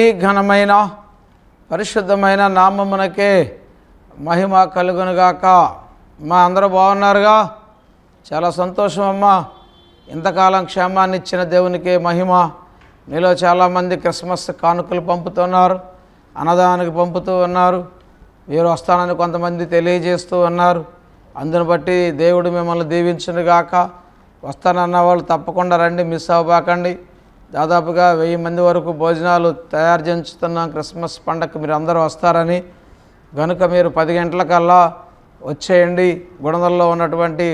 దేవుని ఘనమైన పరిశుద్ధమైన నామమునకే మహిమ కలుగునుగాక. మా అందరూ బాగున్నారుగా? చాలా సంతోషం అమ్మా. ఇంతకాలం క్షేమాన్ని ఇచ్చిన దేవునికే మహిమ. మీలో చాలామంది క్రిస్మస్ కానుకలు పంపుతున్నారు అన్నదానానికి పంపుతూ ఉన్నారు. మీరు వస్తానని కొంతమంది తెలియజేస్తూ ఉన్నారు. అందును బట్టి దేవుడు మిమ్మల్ని దీవించునుగాక. వస్తానన్న వాళ్ళు తప్పకుండా రండి మిస్ అవ్వబాకండి. దాదాపుగా వెయ్యి మంది వరకు భోజనాలు తయారు చేయించుతున్నాం క్రిస్మస్ పండగకు మీరు అందరూ వస్తారని గనుక మీరు పది గంటలకల్లా వచ్చేయండి. గుణదల్లో ఉన్నటువంటి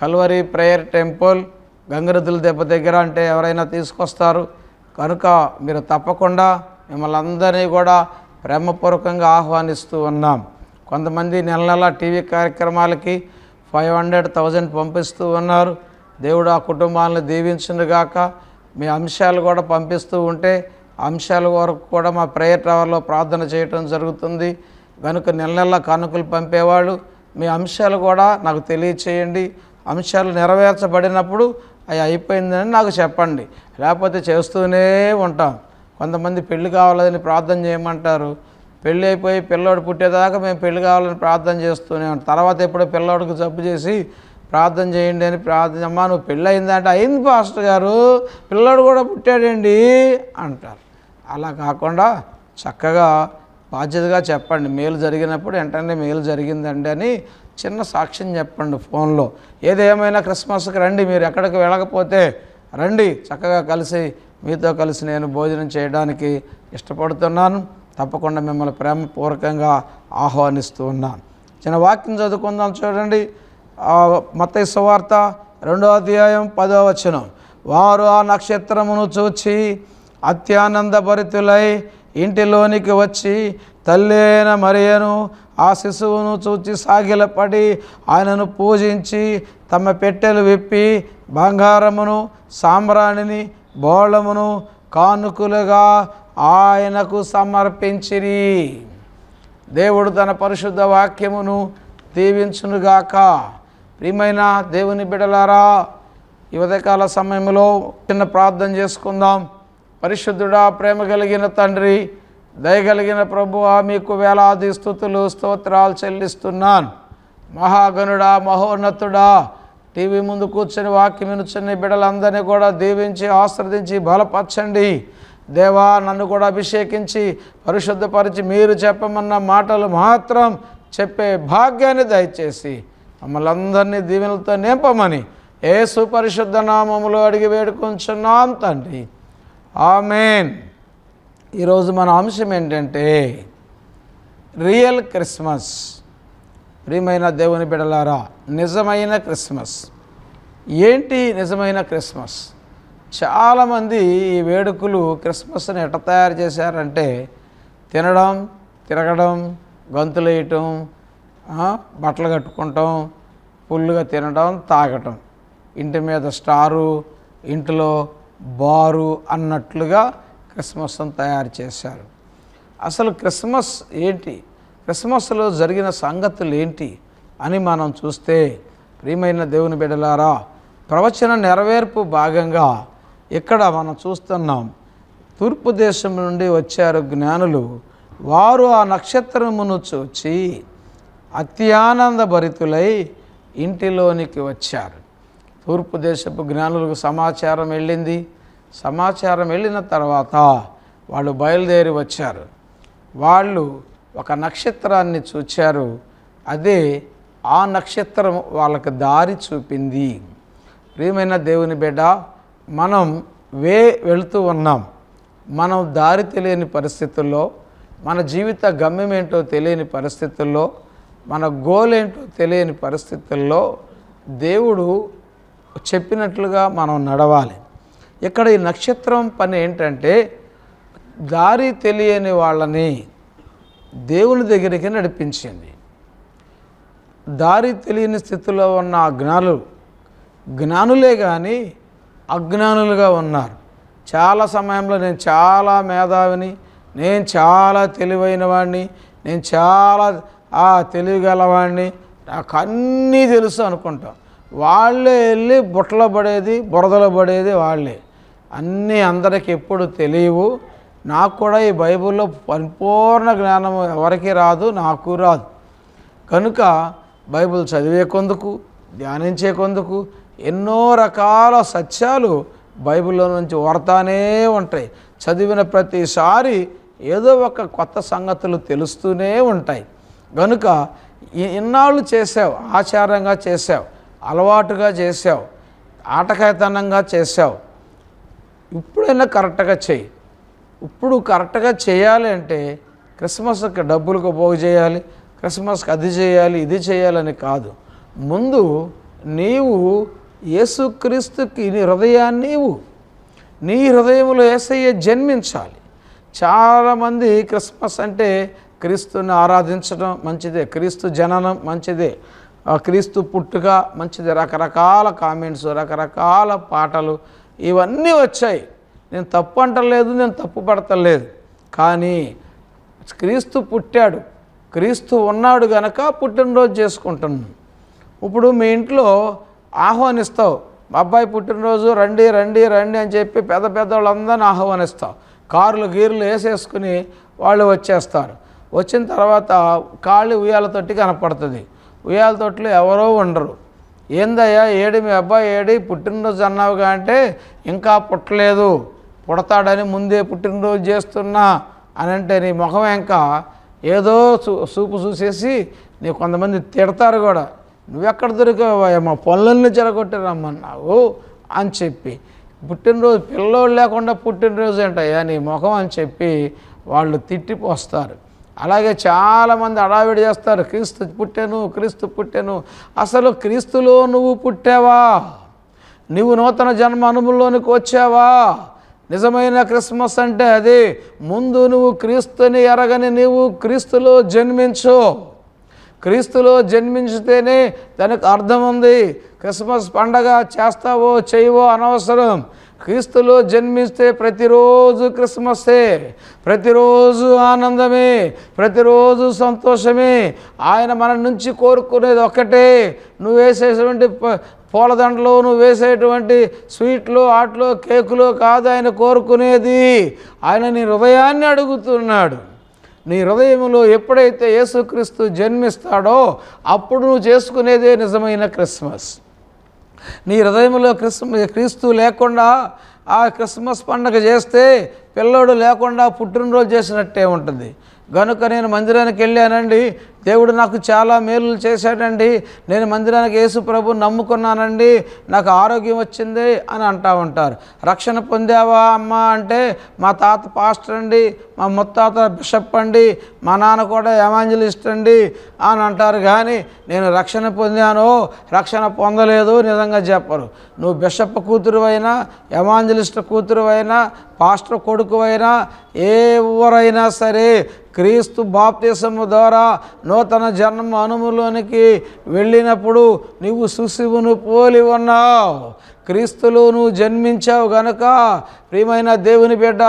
కల్వరి ప్రేయర్ టెంపుల్ గంగరదుల దెబ్బ దగ్గర అంటే ఎవరైనా తీసుకొస్తారు. కనుక మీరు తప్పకుండా మిమ్మల్ని అందరినీ కూడా ప్రేమపూర్వకంగా ఆహ్వానిస్తూ ఉన్నాం. కొంతమంది నెల నెల టీవీ కార్యక్రమాలకి ఫైవ్ హండ్రెడ్ థౌజండ్ పంపిస్తూ ఉన్నారు. దేవుడు ఆ కుటుంబాలను దీవించునుగాక. మీ అంశాలు కూడా పంపిస్తూ ఉంటే అంశాల వరకు కూడా మా ప్రేయర్ టవర్లో ప్రార్థన చేయటం జరుగుతుంది. కనుక నెల నెల కానుకలు పంపేవాళ్ళు. మీ అంశాలు కూడా నాకు తెలియచేయండి. అంశాలు నెరవేర్చబడినప్పుడు అవి అయిపోయిందని నాకు చెప్పండి. లేకపోతే చేస్తూనే ఉంటాం. కొంతమంది పెళ్ళి కావాలని ప్రార్థన చేయమంటారు. పెళ్ళి అయిపోయి పిల్లోడు పుట్టేదాకా మేము పెళ్ళి కావాలని ప్రార్థన చేస్తూనే ఉంటాం. తర్వాత ఎప్పుడో పిల్లోడికి జబ్బు చేసి ప్రార్థన చేయండి అని ప్రార్థన అమ్మా నువ్వు పెళ్ళి అయిందంటే అయింది పాస్టర్ గారు. పిల్లోడు కూడా పుట్టాడండి అంటారు. అలా కాకుండా చక్కగా బాధ్యతగా చెప్పండి. మేలు జరిగినప్పుడు వెంటనే మేలు జరిగిందండి అని చిన్న సాక్ష్యం చెప్పండి ఫోన్లో. ఏదేమైనా క్రిస్మస్కి రండి మీరు ఎక్కడికి వెళ్ళకపోతే రండి. చక్కగా కలిసి మీతో కలిసి నేను భోజనం చేయడానికి ఇష్టపడుతున్నాను. తప్పకుండా మిమ్మల్ని ప్రేమపూర్వకంగా ఆహ్వానిస్తూ ఉన్నాను. చిన్న వాక్యం చదువుకుందాం చూడండి. మత్తయి సువార్త రెండో అధ్యాయం పదో వచనం. వారు ఆ నక్షత్రమును చూచి అత్యానందభరితులై ఇంటిలోనికి వచ్చి తల్లేన మరియను ఆ శిశువును చూచి సాగిలపడి ఆయనను పూజించి తమ పెట్టెలు విప్పి బంగారమును సాంబ్రాణిని బోళమును కానుకలుగా ఆయనకు సమర్పించిరి. దేవుడు తన పరిశుద్ధ వాక్యమును దీవించునుగాక. ప్రియమైన దేవుని బిడలారా ఈ ఉదయకాల సమయంలో చిన్న ప్రార్థన చేసుకుందాం. పరిశుద్ధుడా ప్రేమ కలిగిన తండ్రి దయగలిగిన ప్రభువా మీకు వేలాది స్థుతులు స్తోత్రాలు చెల్లిస్తున్నాను. మహాగణుడా మహోన్నతుడా టీవీ ముందు కూర్చొని వాక్యం వినుచున్న బిడ్డలందరినీ కూడా దీవించి ఆశ్రదించి బలపరచండి. దేవా నన్ను కూడా అభిషేకించి పరిశుద్ధపరిచి మీరు చెప్పమన్న మాటలు మాత్రం చెప్పే భాగ్యాన్ని దయచేసి మమ్మల్ని అందరినీ దీవెనలతో నింపమని ఏ సుపరిశుద్ధ నామములో అడిగి వేడుకొంచున్నాం తండ్రి. ఆమెన్. ఈరోజు మన అంశం ఏంటంటే రియల్ క్రిస్మస్. ప్రియమైన దేవుని బిడలారా నిజమైన క్రిస్మస్. ఏంటి నిజమైన క్రిస్మస్? చాలామంది ఈ వేడుకలు క్రిస్మస్ని ఎట్ట తయారు చేశారంటే తినడం తిరగడం గొంతులు వేయటం బట్టలు కట్టుకుంటాం ఫుల్గా తినడం తాగటం. ఇంటి మీద స్టారు ఇంటిలో బారు అన్నట్లుగా క్రిస్మస్ను తయారు చేశారు. అసలు క్రిస్మస్ ఏంటి? క్రిస్మస్లో జరిగిన సంగతులు ఏంటి అని మనం చూస్తే ప్రియమైన దేవుని బిడ్డలారా ప్రవచన నెరవేర్పు భాగంగా ఇక్కడ మనం చూస్తున్నాం. తూర్పు దేశం నుండి వచ్చారు జ్ఞానులు. వారు ఆ నక్షత్రమును చూచి అత్యానంద భరితులై ఇంటిలోనికి వచ్చారు. తూర్పు దేశపు జ్ఞానులకు సమాచారం వెళ్ళింది. సమాచారం వెళ్ళిన తర్వాత వాళ్ళు బయలుదేరి వచ్చారు. వాళ్ళు ఒక నక్షత్రాన్ని చూచారు. అదే ఆ నక్షత్రం వాళ్ళకి దారి చూపింది. ప్రియమైన దేవుని బిడ్డ మనం వే వెళుతూ ఉన్నాం. మనం దారి తెలియని పరిస్థితుల్లో మన జీవిత గమ్యం ఏంటో తెలియని పరిస్థితుల్లో మన గోల్ ఏంటో తెలియని పరిస్థితుల్లో దేవుడు చెప్పినట్లుగా మనం నడవాలి. ఇక్కడ ఈ నక్షత్రం పని ఏంటంటే దారి తెలియని వాళ్ళని దేవుని దగ్గరికి నడిపించింది దారి తెలియని స్థితిలో ఉన్న అజ్ఞానులు జ్ఞానులే కానీ అజ్ఞానులుగా ఉన్నారు. చాలా సమయంలో నేను చాలా మేధావిని నేను చాలా తెలివైన వాడిని నేను చాలా ఆ తెలియగలవాడిని నాకు అన్నీ తెలుసు అనుకుంటాం. వాళ్ళే వెళ్ళి బుట్టలో పడేది బురదలో పడేది వాళ్ళే. అన్నీ అందరికి ఎప్పుడు తెలియవు. నాకు కూడా ఈ బైబిల్లో పరిపూర్ణ జ్ఞానం ఎవరికి రాదు నాకు రాదు. కనుక బైబిల్ చదివే కొందుకు ధ్యానించే కొందుకు ఎన్నో రకాల సత్యాలు బైబిల్లో నుంచి వరతానే ఉంటాయి. చదివిన ప్రతిసారి ఏదో ఒక కొత్త సంగతులు తెలుస్తూనే ఉంటాయి. కనుక ఇన్నాళ్ళు చేసావు ఆచారంగా చేసావు అలవాటుగా చేసావు ఆటకాయతనంగా చేసావు ఇప్పుడైనా కరెక్ట్గా చెయ్యి ఇప్పుడు కరెక్ట్గా చేయాలి అంటే క్రిస్మస్కి డబ్బులకు పోగు చేయాలి క్రిస్మస్కి అది చేయాలి ఇది చేయాలని కాదు. ముందు నీవు యేసుక్రీస్తుకి నీ హృదయాన్ని నీవు నీ హృదయంలో ఏసయ్య జన్మించాలి. చాలామంది క్రిస్మస్ అంటే క్రీస్తుని ఆరాధించడం మంచిదే క్రీస్తు జననం మంచిదే క్రీస్తు పుట్టుక మంచిది. రకరకాల కామెంట్స్ రకరకాల పాటలు ఇవన్నీ వచ్చాయి. నేను తప్పు అంటలేదు నేను తప్పు పడతలేదు. కానీ క్రీస్తు పుట్టాడు. క్రీస్తు ఉన్నాడు గనక పుట్టినరోజు చేసుకుంటున్నాం. ఇప్పుడు మీ ఇంట్లో ఆహ్వానిస్తావు మా అబ్బాయి పుట్టినరోజు రండి రండి రండి అని చెప్పి పెద్ద పెద్ద వాళ్ళందరినీ ఆహ్వానిస్తావు. కార్లు గీర్లు వేసేసుకుని వాళ్ళు వచ్చేస్తారు. వచ్చిన తర్వాత కాళ్ళు తొట్టి కనపడుతుంది. ఉయ్యాల ఉయ్యాలతోటిలో ఎవరో ఉండరు. ఏందయ్యా ఏడి మీ అబ్బాయి ఏడి పుట్టినరోజు అన్నావుగా అంటే ఇంకా పుట్టలేదు. పుడతాడని ముందే పుట్టినరోజు చేస్తున్నా అని అంటే నీ ముఖం ఇంకా ఏదో చూ చూపు చూసేసి నీ కొంతమంది తిడతారు కూడా. నువ్వెక్కడ దొరికావు మా పనులన్నీ చెరగొట్టి రమ్మన్నావు అని చెప్పి. పుట్టినరోజు పిల్లోడు లేకుండా పుట్టినరోజు ఏంటయ్యా నీ ముఖం అని చెప్పి వాళ్ళు తిట్టిపోస్తారు అలాగే చాలామంది అడావిడి చేస్తారు క్రీస్తు పుట్టాను క్రీస్తు పుట్టాను అసలు క్రీస్తులో నువ్వు పుట్టావా? నువ్వు నూతన జన్మ అనుభవంలోనికి వచ్చావా? నిజమైన క్రిస్మస్ అంటే అది ముందు నువ్వు క్రీస్తుని ఎరగని నీవు క్రీస్తులో జన్మించు. క్రీస్తులో జన్మించితేనే దానికి అర్థం ఉంది. క్రిస్మస్ పండగ చేస్తావో చేయవో అనవసరం. క్రీస్తులో జన్మిస్తే ప్రతిరోజు క్రిస్మస్సే ప్రతిరోజు ఆనందమే ప్రతిరోజు సంతోషమే. ఆయన మన నుంచి కోరుకునేది ఒక్కటే. నువ్వు వేసేటువంటి ప- పూలదండలు నువ్వు వేసేటువంటి స్వీట్లు ఆటలు కేకులు కాదు ఆయన కోరుకునేది. ఆయన నీ హృదయాన్ని అడుగుతున్నాడు. నీ హృదయంలో ఎప్పుడైతే యేసుక్రీస్తు జన్మిస్తాడో అప్పుడు నువ్వు చేసుకునేదే నిజమైన క్రిస్మస్. నీ హృదయంలో క్రిస్మ క్రీస్తు లేకుండా ఆ క్రిస్మస్ పండగ చేస్తే పిల్లోడు లేకుండా పుట్టినరోజు చేసినట్టే ఉంటుంది. గనుక నేను మందిరానికి వెళ్ళానండి దేవుడు నాకు చాలా మేలులు చేశాడండి. నేను మందిరానికి యేసు ప్రభు నమ్ముకున్నానండి. నాకు ఆరోగ్యం వచ్చింది అని అంటూ ఉంటారు. రక్షణ పొందావా అమ్మ అంటే మా తాత పాస్టర్ అండి మా ముత్తాత బిషప్ అండి మా నాన్న కూడా ఎవాంజలిస్ట్ అండి అని అంటారు. కానీ నేను రక్షణ పొందాను రక్షణ పొందలేదు నిజంగా చెప్పరు. నువ్వు బిషప్ కూతురు అయినా ఎవాంజలిస్ట్ కూతురు అయినా పాస్టర్ కొడుకు అయినా ఎవరైనా సరే క్రీస్తు బాప్తిసము ద్వారా నూతన జన్మ అనుములోనికి వెళ్ళినప్పుడు నువ్వు సుశివును పోలి ఉన్నావు. క్రీస్తులో నువ్వు జన్మించావు గనక ప్రియమైన దేవుని బిడ్డ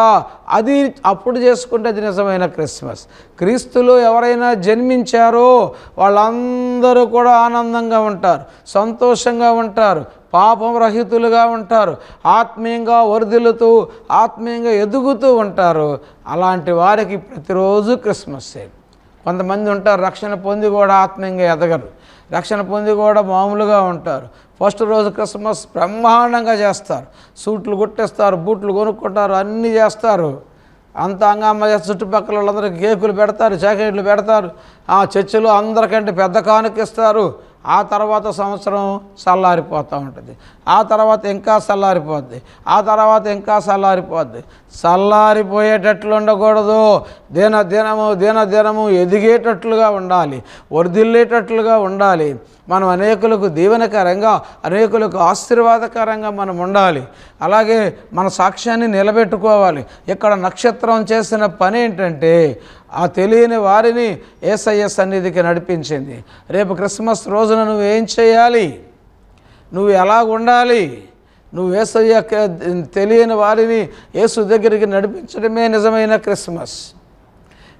అది అప్పుడు చేసుకుంటే అది నిజమైన క్రిస్మస్. క్రీస్తులో ఎవరైనా జన్మించారో వాళ్ళందరూ కూడా ఆనందంగా ఉంటారు సంతోషంగా ఉంటారు పాపం రహితులుగా ఉంటారు ఆత్మీయంగా వరదిల్లుతూ ఆత్మీయంగా ఎదుగుతూ ఉంటారు. అలాంటి వారికి ప్రతిరోజు క్రిస్మస్సే కొంతమంది ఉంటారు రక్షణ పొంది కూడా ఆత్మీయంగా ఎదగరు. రక్షణ పొంది కూడా మామూలుగా ఉంటారు. ఫస్ట్ రోజు క్రిస్మస్ బ్రహ్మాండంగా చేస్తారు. సూట్లు కుట్టేస్తారు బూట్లు కొనుక్కుంటారు అన్నీ చేస్తారు. అంత అంగమ్మ చుట్టుపక్కల వాళ్ళందరికీ కేకులు పెడతారు చాకెట్లు పెడతారు. ఆ చర్చిలో అందరికంటే పెద్ద కానుకిస్తారు ఆ తర్వాత సంవత్సరం చల్లారిపోతూ ఉంటుంది. ఆ తర్వాత ఇంకా చల్లారిపోద్ది ఆ తర్వాత ఇంకా చల్లారిపోద్ది చల్లారిపోయేటట్లు ఉండకూడదు. దిన దినము దిన దినము ఎదిగేటట్లుగా ఉండాలి. వర్ధిల్లేటట్లుగా ఉండాలి. మనం అనేకులకు దీవెనకరంగా అనేకులకు ఆశీర్వాదకరంగా మనం ఉండాలి. అలాగే మన సాక్ష్యాన్ని నిలబెట్టుకోవాలి. ఇక్కడ నక్షత్రం చేసిన పని ఏంటంటే ఆ తెలియని వారిని ఏసఐఎస్ సన్నిధికి నడిపించింది. రేపు క్రిస్మస్ రోజు రోజున నువ్వు ఏం చేయాలి? నువ్వు ఎలా ఉండాలి? నువ్వు ఏసయ్య తెలియని వారిని యేసు దగ్గరికి నడిపించడమే నిజమైన క్రిస్మస్.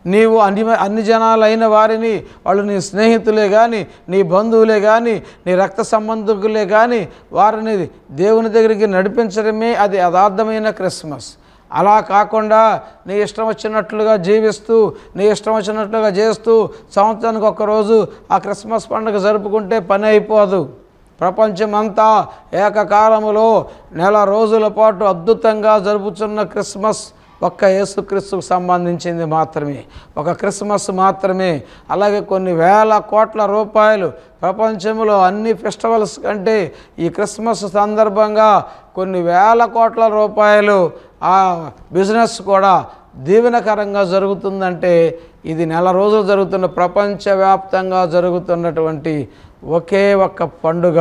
నీవు అన్ని అన్ని జనాలైన వారిని వాళ్ళు నీ స్నేహితులే కానీ నీ బంధువులే కానీ నీ రక్త సంబంధికులే కానీ వారిని దేవుని దగ్గరికి నడిపించడమే అది యథార్థమైన క్రిస్మస్. అలా కాకుండా నీ ఇష్టం వచ్చినట్లుగా జీవిస్తూ నీ ఇష్టం వచ్చినట్లుగా చేస్తూ సంవత్సరానికి ఒక్కరోజు ఆ క్రిస్మస్ పండుగ జరుపుకుంటే పని అయిపోదు. ప్రపంచమంతా ఏకకాలములో నెల రోజుల పాటు అద్భుతంగా జరుపుతున్న క్రిస్మస్ ఒక్క యేసుక్రీస్తుకు సంబంధించింది మాత్రమే. ఒక క్రిస్మస్ మాత్రమే. అలాగే కొన్ని వేల కోట్ల రూపాయలు ప్రపంచంలో అన్ని ఫెస్టివల్స్ కంటే ఈ క్రిస్మస్ సందర్భంగా కొన్ని వేల కోట్ల రూపాయలు ఆ బిజినెస్ కూడా దీవెనకరంగా జరుగుతుందంటే ఇది నెల రోజులు జరుగుతున్న ప్రపంచవ్యాప్తంగా జరుగుతున్నటువంటి ఒకే ఒక్క పండుగ.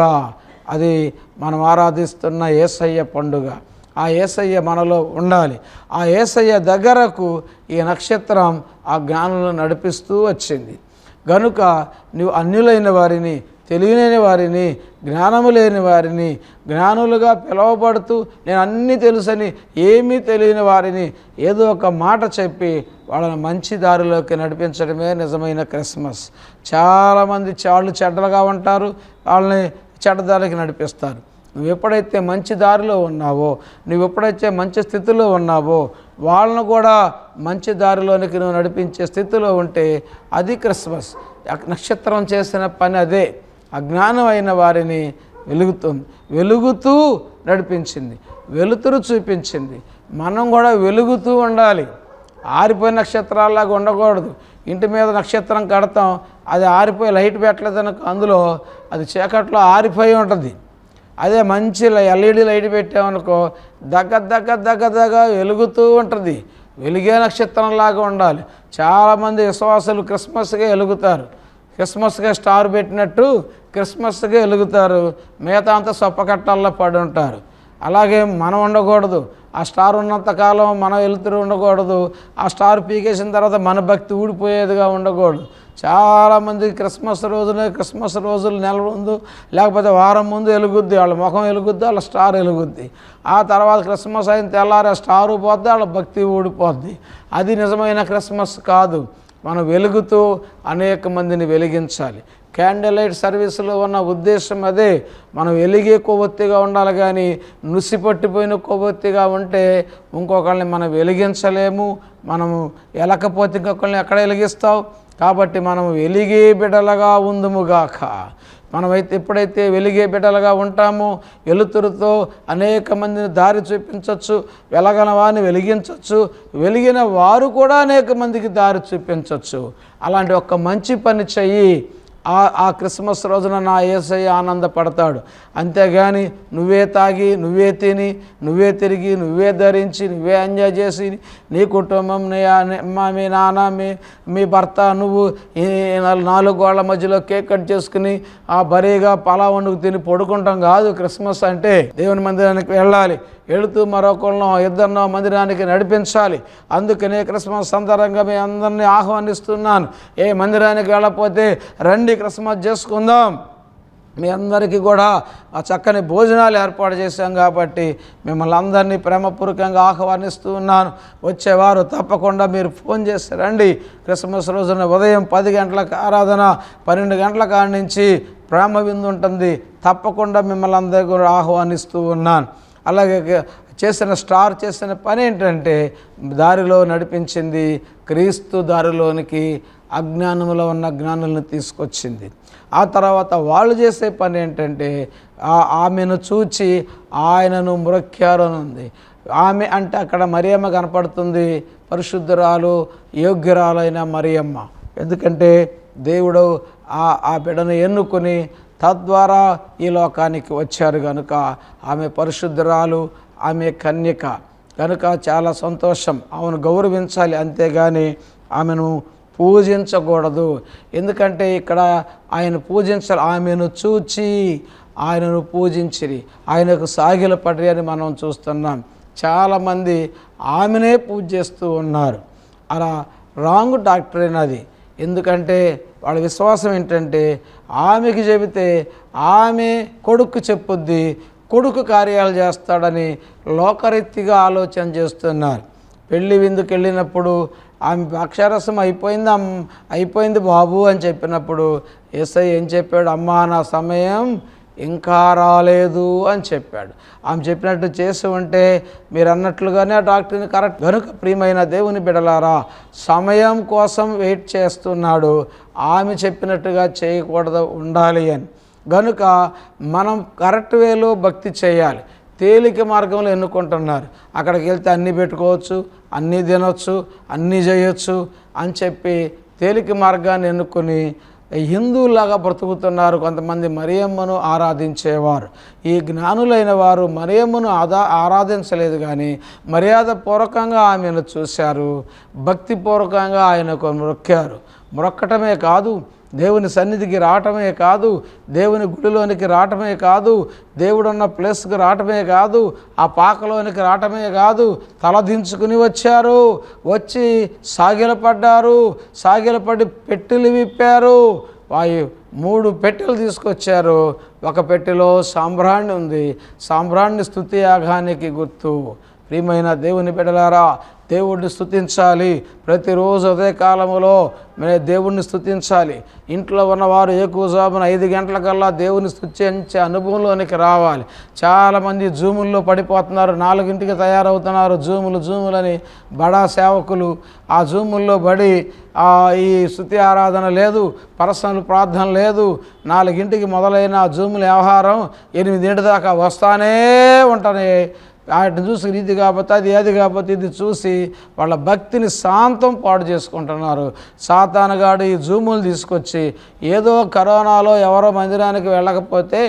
అది మనం ఆరాధిస్తున్న ఏసయ్య పండుగ. ఆ ఏసయ్య మనలో ఉండాలి. ఆ ఏసయ్య దగ్గరకు ఈ నక్షత్రం ఆ జ్ఞానులను నడిపిస్తూ వచ్చింది. గనుక నువ్వు అన్యులైన వారిని తెలియలేని వారిని జ్ఞానము లేని వారిని జ్ఞానులుగా పిలువబడుతూ నేను అన్నీ తెలుసని ఏమీ తెలియని వారిని ఏదో ఒక మాట చెప్పి వాళ్ళని మంచి దారిలోకి నడిపించడమే నిజమైన క్రిస్మస్. చాలామంది చాళ్ళు చెడ్డలుగా ఉంటారు వాళ్ళని చెడ్డదారికి నడిపిస్తారు. నువ్వు ఎప్పుడైతే మంచి దారిలో ఉన్నావో నువ్వు ఎప్పుడైతే మంచి స్థితిలో ఉన్నావో వాళ్ళను కూడా మంచి దారిలోనికి నువ్వు నడిపించే స్థితిలో ఉంటే అది క్రిస్మస్. నక్షత్రం చేసిన పని అదే. అజ్ఞానం అయిన వారిని వెలుగుతుంది. వెలుగుతూ నడిపించింది. వెలుతురు చూపించింది. మనం కూడా వెలుగుతూ ఉండాలి. ఆరిపోయిన నక్షత్రాల్లాగా ఉండకూడదు. ఇంటి మీద నక్షత్రం కడతాం. అది ఆరిపోయి లైట్ పెట్టలేదనుకో అందులో అది చీకట్లో ఆరిపోయి ఉంటుంది. అదే మంచి ఎల్ఈడి లైట్ పెట్టామనుకో దగ్గ దగ్గర దగ్గర దగ్గ వెలుగుతూ ఉంటుంది. వెలిగే నక్షత్రంలాగా ఉండాలి. చాలామంది విశ్వాసులు క్రిస్మస్గా వెలుగుతారు. క్రిస్మస్గా స్టార్ పెట్టినట్టు క్రిస్మస్గా వెలుగుతారు. మిగతా అంతా సొప్పకట్టాల్లో పడి ఉంటారు. అలాగే మనం ఉండకూడదు. ఆ స్టార్ ఉన్నంతకాలం మనం వెలుతురు ఉండకూడదు. ఆ స్టార్ పీకేసిన తర్వాత మన భక్తి ఊడిపోయేదిగా ఉండకూడదు. చాలామంది క్రిస్మస్ రోజున క్రిస్మస్ రోజులు నెల ముందు లేకపోతే వారం ముందు వెలుగుద్ది. వాళ్ళ ముఖం వెలుగుద్ది వాళ్ళ స్టార్ వెలుగుద్ది. ఆ తర్వాత క్రిస్మస్ అయిన తెల్లారి ఆ స్టారు పోద్ది వాళ్ళ భక్తి ఊడిపోద్ది. అది నిజమైన క్రిస్మస్ కాదు. మనం వెలుగుతూ అనేక మందిని వెలిగించాలి. క్యాండిల్ లైట్ సర్వీసులో ఉన్న ఉద్దేశం అదే. మనం వెలిగే కొవ్వొత్తిగా ఉండాలి కానీ నుసి పట్టిపోయిన కొవ్వొత్తిగా ఉంటే ఇంకొకళ్ళని మనం వెలిగించలేము. మనము ఎలకపోతే ఇంకొకళ్ళని ఎక్కడ వెలిగిస్తావు? కాబట్టి మనం వెలిగే బిడలగా ఉందుముగాక మనమైతే ఎప్పుడైతే వెలిగే బిడ్డలుగా ఉంటామో వెలుతురుతో అనేక మందిని దారి చూపించవచ్చు వెలగన వారిని వెలిగించవచ్చు వెలిగిన వారు కూడా అనేక మందికి దారి చూపించవచ్చు అలాంటి ఒక మంచి పని చెయ్యి. ఆ ఆ క్రిస్మస్ రోజున నా ఏసయ్య ఆనందపడతాడు. అంతేగాని నువ్వే తాగి నువ్వే తిని నువ్వే తిరిగి నువ్వే ధరించి నువ్వే ఎంజాయ్ చేసి నీ కుటుంబం నీ అమ్మ మీ నాన్న మీ మీ భర్త నువ్వు నాలుగు- నాలుగు గోళ్ళ మధ్యలో కేక్ కట్ చేసుకుని ఆ బరీగా పలా వండుకు తిని పడుకుంటాం కాదు క్రిస్మస్ అంటే దేవుని మందిరానికి వెళ్ళాలి. వెళుతూ మరొకళ్ళను ఇద్దరినో మందిరానికి నడిపించాలి. అందుకనే క్రిస్మస్ సందర్భంగా మీ అందరినీ ఆహ్వానిస్తున్నాను. ఏ మందిరానికి వెళ్ళకపోతే రండి క్రిస్మస్ చేసుకుందాం. మీ అందరికీ కూడా ఆ చక్కని భోజనాలు ఏర్పాటు చేశాం కాబట్టి మిమ్మల్ని అందరినీ ప్రేమపూర్వకంగా ఆహ్వానిస్తూ ఉన్నాను. వచ్చేవారు తప్పకుండా మీరు ఫోన్ చేసి రండి. క్రిస్మస్ రోజున ఉదయం పది గంటలకు ఆరాధన పన్నెండు గంటల కాడి నుంచి ప్రేమ విందు ఉంటుంది. తప్పకుండా మిమ్మల్ని అందరికీ కూడా ఆహ్వానిస్తూ ఉన్నాను. అలాగే చేసిన స్టార్ చేసిన పని ఏంటంటే దారిలో నడిపించింది క్రీస్తు దారిలోనికి అజ్ఞానంలో ఉన్న జ్ఞానులను తీసుకొచ్చింది. ఆ తర్వాత వాళ్ళు చేసే పని ఏంటంటే ఆమెను చూచి ఆయనను మ్రొక్కారు అని ఉంది ఆమె అంటే అక్కడ మరియమ్మ కనపడుతుంది. పరిశుద్ధురాలు యోగ్యురాలైన మరియమ్మ. ఎందుకంటే దేవుడు ఆ ఆ బిడ్డను ఎన్నుకొని తద్వారా ఈ లోకానికి వచ్చారు కనుక ఆమె పరిశుద్ధురాలు ఆమె కన్యక. కనుక చాలా సంతోషం. ఆమెను గౌరవించాలి అంతేగాని ఆమెను పూజించకూడదు. ఎందుకంటే ఇక్కడ ఆయన పూజించాలి ఆమెను చూచి ఆయనను పూజించిరి. ఆయనకు సాగిల పడి అని మనం చూస్తున్నాం. చాలామంది ఆమెనే పూజ చేస్తూ ఉన్నారు. అలా రాంగ్ డాక్టర్ అయినది ఎందుకంటే వాళ్ళ విశ్వాసం ఏంటంటే ఆమెకి చెబితే ఆమె కొడుకు చెప్పుద్ది కొడుకు కార్యాలు చేస్తాడని లోకరీతిగా ఆలోచన చేస్తున్నారు. పెళ్ళి విందుకు వెళ్ళినప్పుడు ఆమె అక్షరసం అయిపోయింది అమ్ అయిపోయింది బాబు అని చెప్పినప్పుడు ఎస్ఐ ఏం చెప్పాడు? అమ్మా నా సమయం ఇంకా రాలేదు అని చెప్పాడు. ఆమె చెప్పినట్టు చేసి ఉంటే మీరు అన్నట్లుగానే ఆ డాక్టర్ని కరెక్ట్ కనుక ప్రియమైన దేవుని బిడలారా సమయం కోసం వెయిట్ చేస్తున్నాడు. ఆమె చెప్పినట్టుగా చేయకూడదు ఉండాలి అని. గనుక మనం కరెక్ట్ వేలో భక్తి చేయాలి. తేలిక మార్గంలో ఎన్నుకుంటున్నారు. అక్కడికి వెళ్తే అన్నీ పెట్టుకోవచ్చు అన్నీ తినొచ్చు అన్నీ చేయొచ్చు అని చెప్పి తేలిక మార్గాన్ని ఎన్నుకొని హిందువులాగా బ్రతుకుతున్నారు. కొంతమంది మరియమ్మను ఆరాధించేవారు. ఈ జ్ఞానులైన వారు మరియమ్మను ఆదా ఆరాధించలేదు కానీ మర్యాద పూర్వకంగా ఆమెను చూశారు. భక్తిపూర్వకంగా ఆయనకు మొక్కారు మొరక్కటమే కాదు దేవుని సన్నిధికి రావటమే కాదు దేవుని గుడిలోనికి రావటమే కాదు దేవుడున్న ప్లేస్కి రావటమే కాదు ఆ పాకలోనికి రావటమే కాదు తలదించుకుని వచ్చారు. వచ్చి సాగిలపడ్డారు సాగిలపడి పెట్టెలు విప్పారు. వాయు మూడు పెట్టెలు తీసుకొచ్చారు. ఒక పెట్టెలో సాంబ్రాణి ఉంది. సాంబ్రాణి స్థుతి యాగానికి గుర్తు. ప్రియమైన దేవుని బిడలారా దేవుడిని స్థుతించాలి ప్రతిరోజు అదే కాలంలో దేవుణ్ణి స్థుతించాలి ఇంట్లో ఉన్నవారు ఎక్కువజామున ఐదు గంటలకల్లా దేవుని స్థుతించే అనుభవంలోనికి రావాలి. చాలామంది జూముల్లో పడిపోతున్నారు. నాలుగింటికి తయారవుతున్నారు. జూములు జూములని బడా సేవకులు. ఆ జూముల్లో పడి ఈ స్థుతి ఆరాధన లేదు. పర్సనల్ ప్రార్థన లేదు. నాలుగింటికి మొదలైన జూముల వ్యవహారం ఎనిమిదింటి దాకా వస్తానే ఉంటాయి వాటిని చూసి ఇది కాకపోతే అది అది కాకపోతే ఇది చూసి వాళ్ళ భక్తిని శాంతం పాడు చేసుకుంటున్నారు. సాతానగాడు ఈ జూములు తీసుకొచ్చి ఏదో కరోనాలో ఎవరో మందిరానికి వెళ్ళకపోతే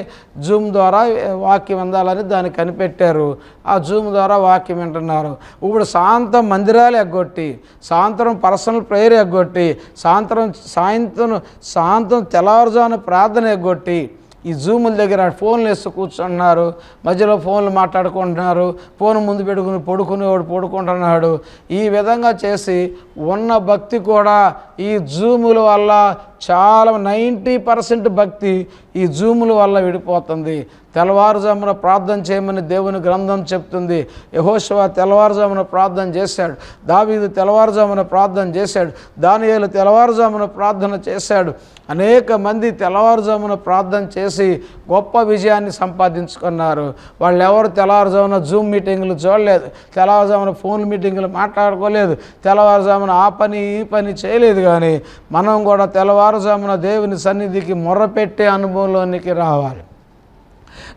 జూమ్ ద్వారా వాక్యం అందాలని దాన్ని కనిపెట్టారు. ఆ జూమ్ ద్వారా వాక్యం వింటున్నారు. ఇప్పుడు సాయంత్రం మందిరాలు ఎగ్గొట్టి సాయంత్రం పర్సనల్ ప్రేయర్ ఎగ్గొట్టి సాయంత్రం సాయంత్రం సాయంత్రం తెల్లవారుజాను ప్రార్థన ఎగ్గొట్టి ఈ జూముల దగ్గర ఫోన్లు వేస్తూ కూర్చుంటున్నారు. మధ్యలో ఫోన్లు మాట్లాడుకుంటున్నారు. ఫోన్ ముందు పెట్టుకుని పడుకునేవాడు పడుకుంటున్నాడు. ఈ విధంగా చేసి ఉన్న భక్తి కూడా ఈ జూముల వల్ల చాలా నైంటీ పర్సెంట్ భక్తి ఈ జూముల వల్ల విడిపోతుంది. తెల్లవారుజామున ప్రార్థన చేయమని దేవుని గ్రంథం చెప్తుంది. యహోశివ తెల్లవారుజామున ప్రార్థన చేశాడు. దావీదు తెల్లవారుజామున ప్రార్థన చేశాడు. దానియాలు తెల్లవారుజామున ప్రార్థన చేశాడు. అనేక మంది తెల్లవారుజామున ప్రార్థన చేసి గొప్ప విజయాన్ని సంపాదించుకున్నారు. వాళ్ళు ఎవరు తెల్లవారుజామున జూమ్ మీటింగులు చూడలేదు. తెల్లవారుజామున ఫోన్ మీటింగులు మాట్లాడుకోలేదు. తెల్లవారుజామున ఆ పని ఈ పని చేయలేదు కానీ మనం కూడా తెల్లవారు తెల్లవారుజామున దేవుని సన్నిధికి మొర్రపెట్టే అనుభవంలోనికి రావాలి.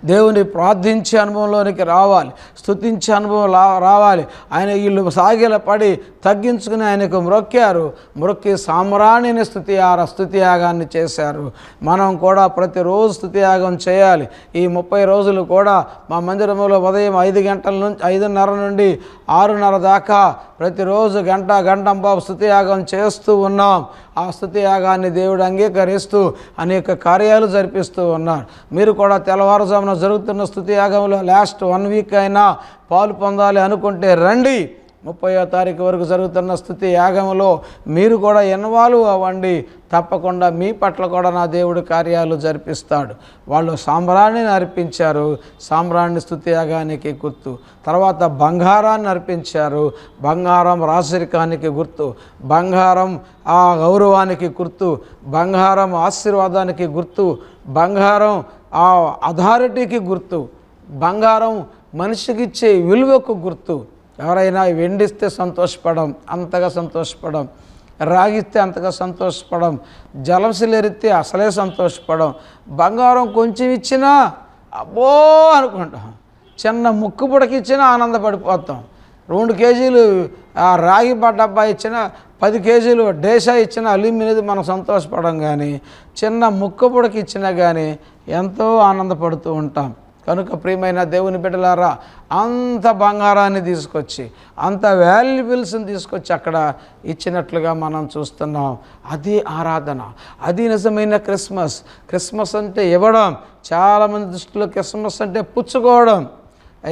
దేవుని ప్రార్థించే అనుభవంలోనికి రావాలి. స్థుతించే అనుభవం లా- రావాలి. ఆయన వీళ్ళు సాగిల పడి తగ్గించుకుని ఆయనకు మ్రొక్కారు. మ్రొక్కి సామ్రాణిని స్థుతి ఆర స్థుతియాగాన్ని చేశారు. మనం కూడా ప్రతిరోజు స్థుతియాగం చేయాలి. ఈ ముప్పై రోజులు కూడా మా మందిరంలో ఉదయం ఐదు గంటల నుంచి ఐదున్నర నుండి ఆరున్నర దాకా ప్రతిరోజు గంట గంట బాబు స్థుతియాగం చేస్తూ ఉన్నాం. ఆ స్థుతి యాగాన్ని దేవుడు అంగీకరిస్తూ అనేక కార్యాలు జరిపిస్తూ ఉన్నారు. మీరు కూడా తెల్లవారుజామున జరుగుతున్న స్థుతి యాగంలో లాస్ట్ వన్ వీక్ అయినా పాలు పొందాలి అనుకుంటే రండి. ముప్పయో తారీఖు వరకు జరుగుతున్న స్థుతి యాగంలో మీరు కూడా ఇన్వాల్వ్ అవ్వండి. తప్పకుండా మీ పట్ల కూడా నా దేవుడు కార్యాలు జరిపిస్తాడు. వాళ్ళు సాంబ్రాణిని అర్పించారు సాంబ్రాణి స్థుతి యాగానికి గుర్తు. తర్వాత బంగారాన్ని అర్పించారు బంగారం రాజరికానికి గుర్తు. బంగారం ఆ గౌరవానికి గుర్తు. బంగారం ఆశీర్వాదానికి గుర్తు. బంగారం ఆ అథారిటీకి గుర్తు. బంగారం మనిషికి ఇచ్చే విలువకు గుర్తు. ఎవరైనా వెండిస్తే సంతోషపడం అంతగా సంతోషపడం రాగిస్తే అంతగా సంతోషపడం జలసిలెరిస్తే అసలే సంతోషపడం బంగారం కొంచెం ఇచ్చినా అబ్బో అనుకుంటాం. చిన్న ముక్కు పుడకిచ్చినా ఆనందపడిపోతాం. రెండు కేజీలు ఆ రాగి డబ్బా ఇచ్చిన పది కేజీలు డేసా ఇచ్చిన అల్యూమినియం మనం సంతోషపడం కానీ చిన్న ముక్క పుడకి ఇచ్చినా కానీ ఎంతో ఆనందపడుతూ ఉంటాం. కనుక ప్రియమైన దేవుని బిడ్డలారా అంత బంగారాన్ని తీసుకొచ్చి అంత వాల్యుబుల్స్ని తీసుకొచ్చి అక్కడ ఇచ్చినట్లుగా మనం చూస్తున్నాం. అది ఆరాధన అది నిజమైన క్రిస్మస్. క్రిస్మస్ అంటే ఇవ్వడం చాలామంది దృష్టిలో క్రిస్మస్ అంటే పుచ్చుకోవడం.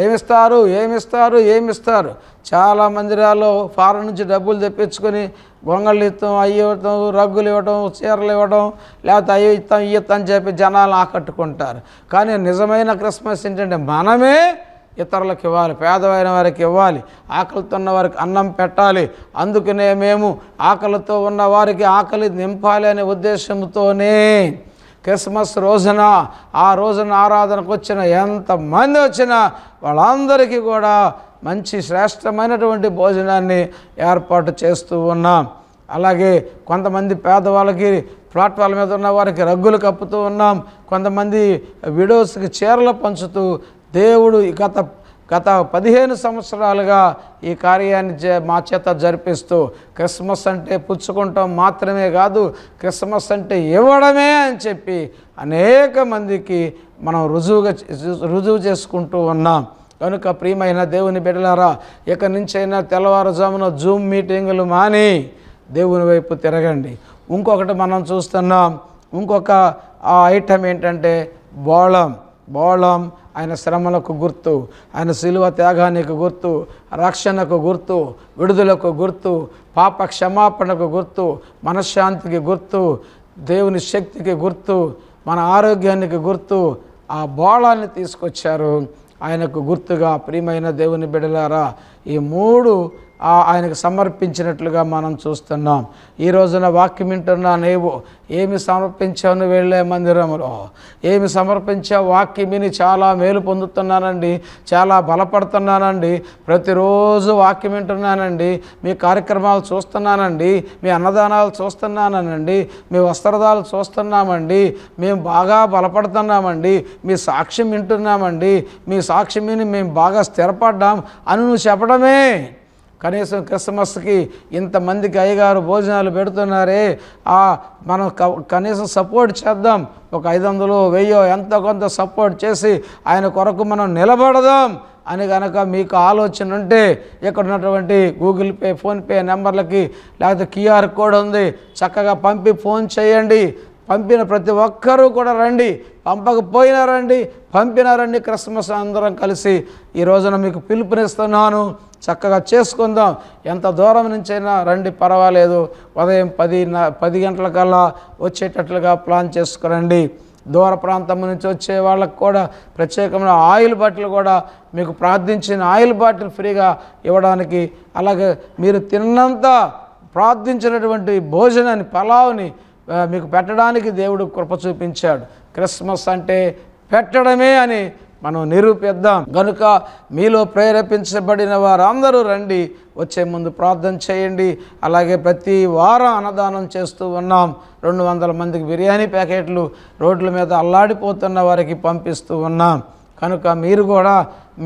ఏమిస్తారు? ఏమిస్తారు? ఏమిస్తారు? చాలా మందిరాల్లో ఫారెన్ నుంచి డబ్బులు తెప్పించుకొని గొంగళ్ళు ఇస్తాం అవి ఇవ్వటం రగ్గులు ఇవ్వటం చీరలు ఇవ్వటం లేకపోతే అయ్యో ఇస్తాం ఇస్తాం అని చెప్పి జనాలు ఆకట్టుకుంటారు. కానీ నిజమైన క్రిస్మస్ ఏంటంటే మనమే ఇతరులకు ఇవ్వాలి పేదవైన వారికి ఇవ్వాలి ఆకలితో ఉన్న వారికి అన్నం పెట్టాలి. అందుకనే మేము ఆకలితో ఉన్న వారికి ఆకలి నింపాలి అనే ఉద్దేశంతోనే క్రిస్మస్ రోజున ఆ రోజున ఆరాధనకు వచ్చిన ఎంతమంది వచ్చినా వాళ్ళందరికీ కూడా మంచి శ్రేష్టమైనటువంటి భోజనాన్ని ఏర్పాటు చేస్తూ ఉన్నాం. అలాగే కొంతమంది పేదవాళ్ళకి ప్లాట్ఫామ్ మీద ఉన్న వారికి రగ్గులు కప్పుతూ ఉన్నాం. కొంతమంది విడోస్కి చీరలు పంచుతూ దేవుడు ఈ గత గత పదిహేను సంవత్సరాలుగా ఈ కార్యాన్ని చే- మా చేత జరిపిస్తూ క్రిస్మస్ అంటే పుచ్చుకుంటాం మాత్రమే కాదు క్రిస్మస్ అంటే ఇవ్వడమే అని చెప్పి అనేక మందికి మనం రుజువుగా రుజువు చేసుకుంటూ ఉన్నాం. కనుక ప్రియమైన దేవుని బిడ్డలారా ఇక నుంచైనా తెల్లవారుజామున జూమ్ మీటింగులు మాని దేవుని వైపు తిరగండి. ఇంకొకటి మనం చూస్తున్నాం ఇంకొక ఐటమ్ ఏంటంటే బోళం. బోళం ఆయన శ్రమలకు గుర్తు ఆయన శిలువ త్యాగానికి గుర్తు రక్షణకు గుర్తు విడుదలకు గుర్తు పాప క్షమాపణకు గుర్తు మనశ్శాంతికి గుర్తు దేవుని శక్తికి గుర్తు మన ఆరోగ్యానికి గుర్తు ఆ బోళాన్ని తీసుకొచ్చారు. ఆయనకు గుర్తుగా ప్రియమైన దేవుని బిడలారా ఈ మూడు ఆయనకు సమర్పించినట్లుగా మనం చూస్తున్నాం. ఈ రోజున వాక్యం వింటున్నా నీవు ఏమి సమర్పించావు నువ్వు వెళ్ళే మందిరంలో ఏమి సమర్పించావు వాక్యం విని చాలా మేలు పొందుతున్నానండి చాలా బలపడుతున్నానండి. ప్రతిరోజు వాక్యం వింటున్నానండి మీ కార్యక్రమాలు చూస్తున్నానండి మీ అన్నదానాలు చూస్తున్నానండి మీ వస్త్రదాలు చూస్తున్నామండి మేము బాగా బలపడుతున్నామండి మీ సాక్ష్యం వింటున్నామండి మీ సాక్ష్యం విని మేము బాగా స్థిరపడ్డాం అని నువ్వు చెప్పడమే. కనీసం క్రిస్మస్కి ఇంతమందికి అయ్యగారు భోజనాలు పెడుతున్నారే ఆ మనం క- కనీసం సపోర్ట్ చేద్దాం. ఒక ఐదు వందలు వెయ్యో ఎంతో కొంత సపోర్ట్ చేసి ఆయన కొరకు మనం నిలబడదాం అని కనుక మీకు ఆలోచన ఉంటే ఇక్కడ ఉన్నటువంటి గూగుల్ పే ఫోన్పే నెంబర్లకి లేకపోతే క్యూఆర్ కోడ్ ఉంది చక్కగా పంపి ఫోన్ చేయండి. పంపిన ప్రతి ఒక్కరూ కూడా రండి. పంపకపోయినా రండి. పంపినారండి క్రిస్మస్ అందరం కలిసి ఈ రోజున మీకు పిలుపునిస్తున్నాను. చక్కగా చేసుకుందాం. ఎంత దూరం నుంచైనా రండి పర్వాలేదు. ఉదయం పది న- పది గంటలకల్లా వచ్చేటట్లుగా ప్లాన్ చేసుకురండి. దూర ప్రాంతం నుంచి వచ్చే వాళ్ళకు కూడా ప్రత్యేకమైన ఆయిల్ బాటిల్ కూడా మీకు ప్రార్థించిన ఆయిల్ బాటిల్ ఫ్రీగా ఇవ్వడానికి అలాగే మీరు తిన్నంత ప్రార్థించినటువంటి భోజనాన్ని పలావుని మీకు పెట్టడానికి దేవుడు కృప చూపించాడు. క్రిస్మస్ అంటే పెట్టడమే అని మనం నిరూపిద్దాం. కనుక మీలో ప్రేరేపించబడిన వారందరూ రండి వచ్చే ముందు ప్రార్థన చేయండి. అలాగే ప్రతి వారం అన్నదానం చేస్తూ ఉన్నాం. రెండు వందల మందికి బిర్యానీ ప్యాకెట్లు రోడ్ల మీద అల్లాడిపోతున్న వారికి పంపిస్తూ ఉన్నాం. కనుక మీరు కూడా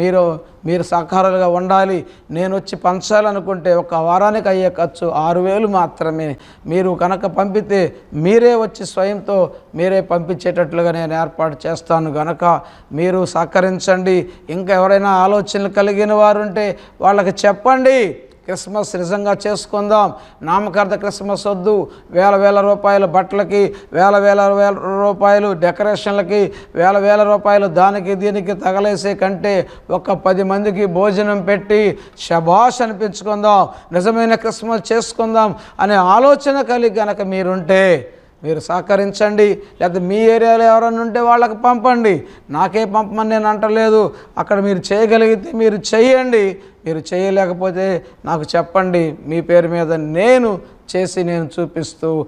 మీరు మీరు సహకారాలుగా ఉండాలి. నేను వచ్చి పంచాలనుకుంటే ఒక వారానికి అయ్యే ఖర్చు ఆరు వేలు మాత్రమే. మీరు కనుక పంపితే మీరే వచ్చి స్వయంతో మీరే పంపించేటట్లుగా నేను ఏర్పాటు చేస్తాను కనుక మీరు సహకరించండి. ఇంకా ఎవరైనా ఆలోచనలు కలిగిన వారుంటే వాళ్ళకి చెప్పండి. క్రిస్మస్ నిజంగా చేసుకుందాం. నామకార్థ క్రిస్మస్ వద్దు. వేల వేల రూపాయల బట్టలకి వేల వేల వేల రూపాయలు డెకరేషన్లకి వేల వేల రూపాయలు దానికి దీనికి తగలేసే కంటే ఒక పది మందికి భోజనం పెట్టి శభాష్ అనిపించుకుందాం. నిజమైన క్రిస్మస్ చేసుకుందాం అనే ఆలోచన కలిగి గనక మీరుంటే మీరు సహకరించండి. లేకపోతే మీ ఏరియాలో ఎవరైనా ఉంటే వాళ్ళకి పంపండి. నాకే పంపమని నేను అంటలేదు. అక్కడ మీరు చేయగలిగితే మీరు చేయండి. మీరు చేయలేకపోతే నాకు చెప్పండి. మీ పేరు మీద నేను చేసి నేను చూపిస్తూ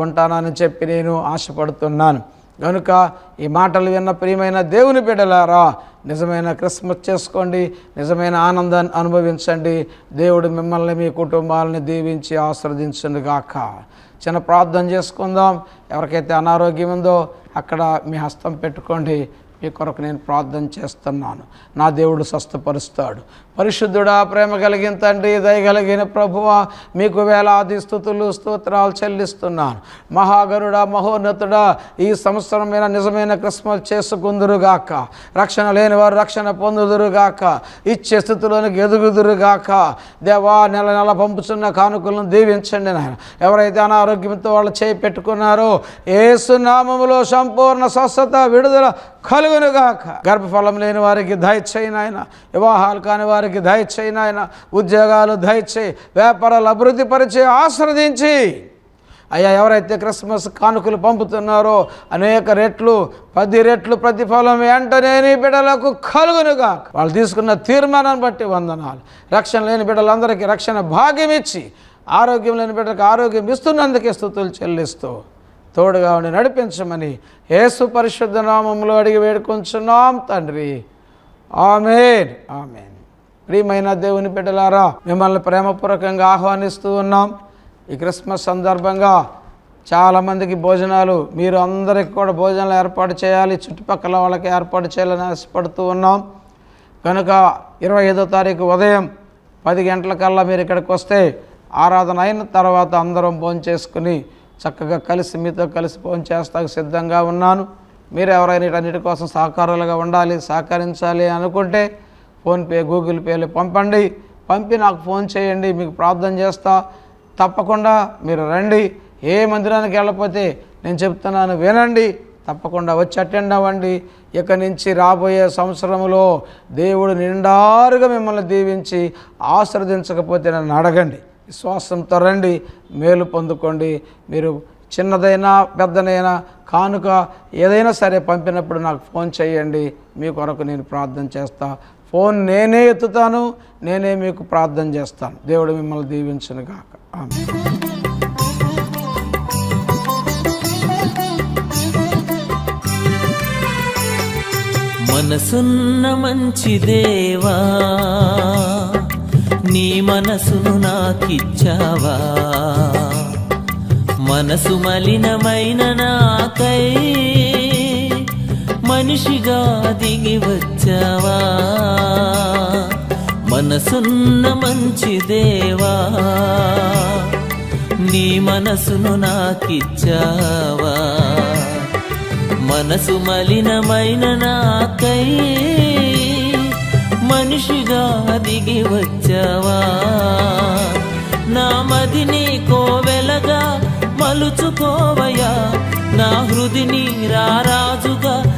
ఉంటానని చెప్పి నేను ఆశపడుతున్నాను. కనుక ఈ మాటలు విన్న ప్రియమైన దేవుని బిడ్డలారా నిజమైన క్రిస్మస్ చేసుకోండి. నిజమైన ఆనందాన్ని అనుభవించండి. దేవుడు మిమ్మల్ని మీ కుటుంబాలని దీవించి ఆశ్రదించండి కాక చిన్న ప్రార్థన చేసుకుందాం. ఎవరికైతే అనారోగ్యం ఉందో అక్కడ మీ హస్తం పెట్టుకోండి. మీ కొరకు నేను ప్రార్థన చేస్తున్నాను. నా దేవుడు స్వస్థపరుస్తాడు. పరిశుద్ధుడా ప్రేమ కలిగిన తండ్రి దయగలిగిన ప్రభువ మీకు వేలాది స్థుతులు స్తోత్రాలు చెల్లిస్తున్నాను. మహాగరుడా మహోన్నతుడా ఈ సంవత్సరమైన నిజమైన క్రిస్మస్ చేసుకుందురుగాక. రక్షణ లేని వారు రక్షణ పొందుదురుగాక. ఇచ్చే స్థితిలోనికి ఎదుగుదురుగాక. దేవా నెల నెల పంపుతున్న కానుకలను దీవించండి నాయన. ఎవరైతే అనారోగ్యంతో వాళ్ళు చేయి పెట్టుకున్నారో ఏసునామములో సంపూర్ణ స్వస్థత విడుదల కలుగునుగాక. గర్భఫలం లేని వారికి దయచేయి నాయన. వివాహాలు కాని వారికి దయచేయి నాయన. ఉద్యోగాలు దయచేయి. వ్యాపారాలు అభివృద్ధి పరిచే ఆశ్రదించి. అయ్యా ఎవరైతే క్రిస్మస్ కానుకలు పంపుతున్నారో అనేక రెట్లు పది రెట్లు ప్రతిఫలం వెంటనే నీ బిడ్డలకు కలుగునుగా వాళ్ళు తీసుకున్న తీర్మానాన్ని బట్టి వందనాలు. రక్షణ లేని బిడ్డలందరికీ రక్షణ భాగ్యం ఇచ్చి ఆరోగ్యం లేని బిడ్డలకు ఆరోగ్యం ఇస్తున్నందుకే స్థుతులు చెల్లిస్తూ తోడుగా ఉండి నడిపించమని యేసు పరిశుద్ధ నామంలో అడిగి వేడుకొంచున్నాం తండ్రి. ఆమెన్. ఆమెన్. ప్రియమైన దేవుని బిడ్డలారా మిమ్మల్ని ప్రేమపూర్వకంగా ఆహ్వానిస్తూ ఉన్నాం. ఈ క్రిస్మస్ సందర్భంగా చాలామందికి భోజనాలు మీరు అందరికి కూడా భోజనాలు ఏర్పాటు చేయాలి చుట్టుపక్కల వాళ్ళకి ఏర్పాటు చేయాలని ఆశపడుతూ ఉన్నాం. కనుక ఇరవై ఐదో తారీఖు ఉదయం పది గంటలకల్లా మీరు ఇక్కడికి వస్తే ఆరాధన అయిన తర్వాత అందరం భోజనం చేసుకుని చక్కగా కలిసి మీతో కలిసి భోజనం చేస్తాకు సిద్ధంగా ఉన్నాను. మీరు ఎవరైనా వీటన్నిటి కోసం సహకారాలుగా ఉండాలి సహకరించాలి అనుకుంటే ఫోన్పే గూగుల్ పేలు పంపండి. పంపి నాకు ఫోన్ చేయండి మీకు ప్రార్థన చేస్తా. తప్పకుండా మీరు రండి. ఏ మందిరానికి వెళ్ళకపోతే నేను చెప్తున్నాను వినండి. తప్పకుండా వచ్చి అటెండ్ అవ్వండి. ఇక నుంచి రాబోయే సంవత్సరంలో దేవుడు నిండారుగా మిమ్మల్ని దీవించి ఆశ్రదించకపోతే నన్ను అడగండి. విశ్వాసంతో రండి. మేలు పొందుకోండి. మీరు చిన్నదైనా పెద్దనైనా కానుక ఏదైనా సరే పంపినప్పుడు నాకు ఫోన్ చేయండి. మీ కొరకు నేను ప్రార్థన చేస్తాను ఫోన్ నేనే ఎత్తుతాను నేనే మీకు ప్రార్థన చేస్తాను. దేవుడు మిమ్మల్ని దీవించను గాక. ఆమె మనసున్న మంచి దేవా నీ మనసును నాకిచ్చావా? మనసు మలినమైన నాకై మనిషిగా దిగి వచ్చావా? మనసున్న మంచి దేవా? నీ మనసును నాకిచ్చావా? మనసు మలినమైన నాకై మనిషిగా దిగి వచ్చావా? నా మదిని కోవెలగా మలుచుకోవయా? నా హృదిని రారాజుగా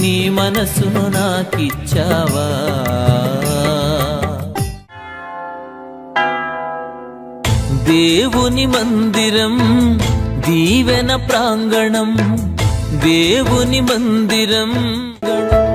నీ మనసును నాకిచ్చావా? దేవుని మందిరం దీవెన ప్రాంగణం దేవుని మందిరం. గణం